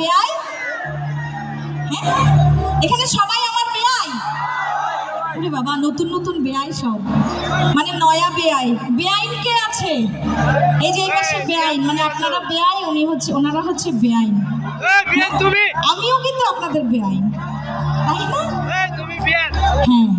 বেয়াই হ্যাঁ? এখানে সবাই আমার বেয়াই ওরে বাবা নতুন নতুন বেয়াই সব। মানে নয়া বেয়াই বেআইন কে আছে? এই যে এই পাশে বেআইন মানে আপনারা বেআই উনি হচ্ছে ওনারা হচ্ছে বেআইন। তুমি? আমিও কিন্তু আপনাদের বেআইন। তাই না? হ্যাঁ।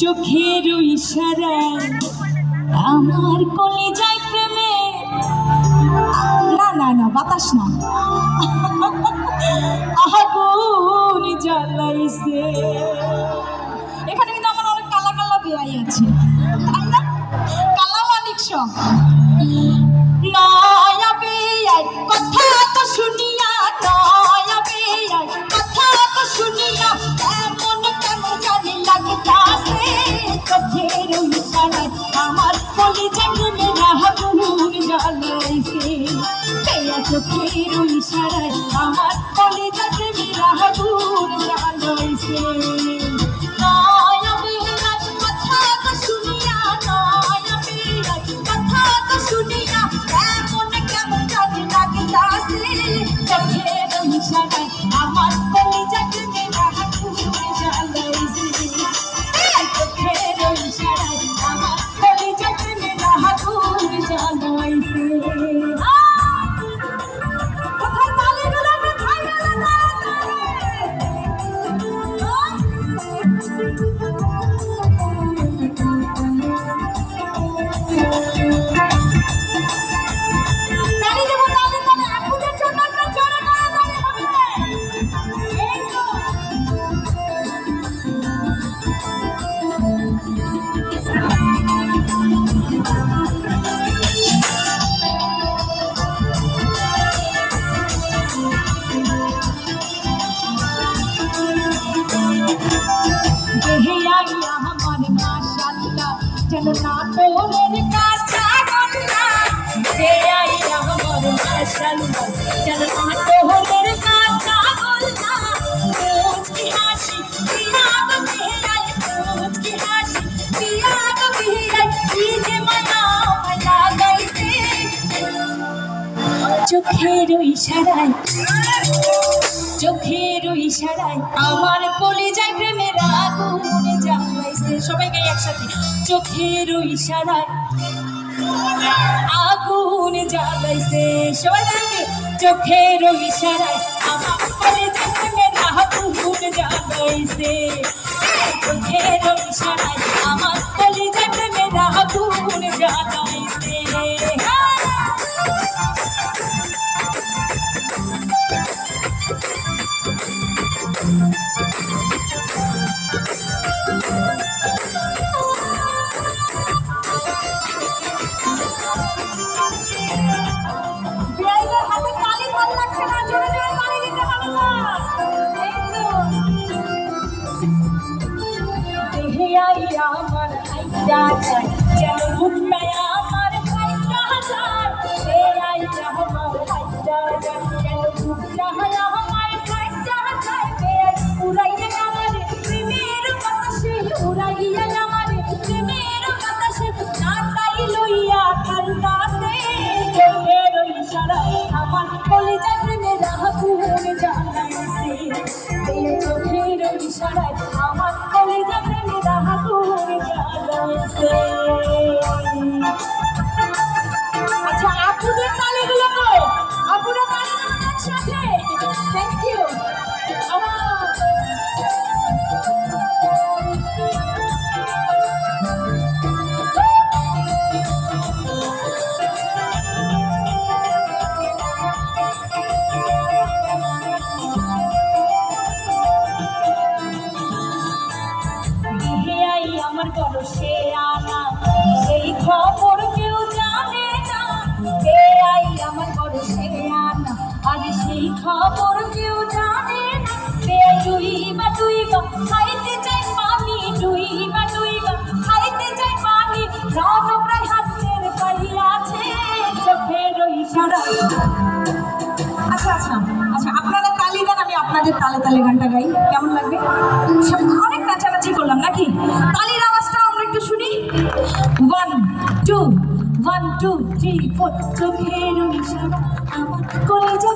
চোখের ইশারায় আমার কলিজায় প্রেমে। না না না, বাতাস না। আগুন জ্বালাইছে। এখানে কিন্তু আমার অনেক কালা কালা বেয়াই আছে। কালা মানিক সব। নয়া বেয়াই কথা ইশারায় আমার কলিজা প্রেমে রাহুল জ্বালাইছে তেয়া চোখের ইশারায় আমার কলিজা প্রেমে রাহুল মাশাআল্লাহ যেন কাঁচা গন্না দেহে আইয়া আমার মাশাআল্লাহ যেন নাটোরের কাঁচা গন্না মুচকি হাসি পিয়াগ দেহে আই মুচকি হাসি পিয়াগ দেহে কি যে মায়া লাগাইছে চোখের ইশারায় চোখের আমার কলিজায় প্রেমের আগুন জ্বালাইছে সবাই গাই একসাথে চোখের ইশারায় আগুন জ্বালাইছে সবাই গাইবে চোখের ইশারায় আমার কলিজায় প্রেমের আগুন জ্বালাইছে চোখের ইশারায় আমার কলিজায় প্রেমের আগুন যায় যেন মুখটায় আমার খাইটা যায় দেহে আইয়া আমার আইয়া যায় যেন মুখটায় আমার বড় আনা, সেই খবর কেউ জানে না। কে আই আমার বড় আনা আর সেই খবর কেউ জানে আপনারা আচ্ছা আচ্ছা আচ্ছা আপনারা তালি দেন আমি আপনাদের তালে তালে গানটা গাই। কেমন লাগবে? অনেক নাচানাচি করলাম, নাকি? তালির আওয়াজটা আমরা একটু শুনি। One two one two three four চোখের আমার কোলে যা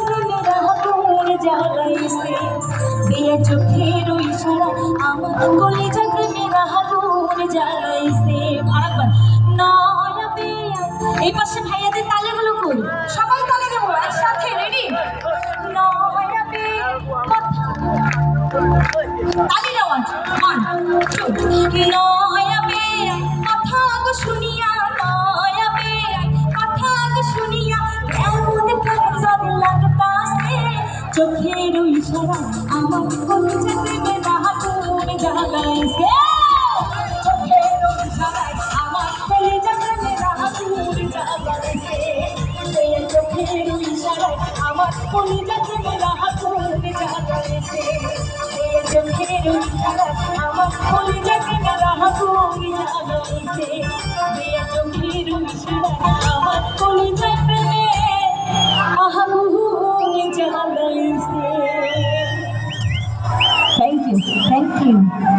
মনে জ্বালাইছে দিয়ে চোখের ইশারা আমার কোলে যা প্রেমের আগুন জ্বালাইছে আরেকবার নয় এই পাশে ভাইয়াদের তালেগুলো কই সবাই তালে দেবো একসাথে রেডি তালির আওয়াজ ওয়ান টু নয়া বেয়া কথা গো শুনিয়া নয়া বেয়া কথা গো শুনিয়া, কেমন কেমন লাগতাছে। চোখের ইশারা আমার কলিজা প্রেমে রাহাতুর জ্বালাইছে চোখের ইশারায় আমার কলিজা প্রেমে রাহাতুর জ্বালাইছে আমার কলিজা থেকে রাহাত হতে যাচ্ছে আমার কলিজা থেকে রাহাত হতে যাচ্ছে চোখের ইশারায় আমার কলিজা প্রেমে আহান হতে Thank you.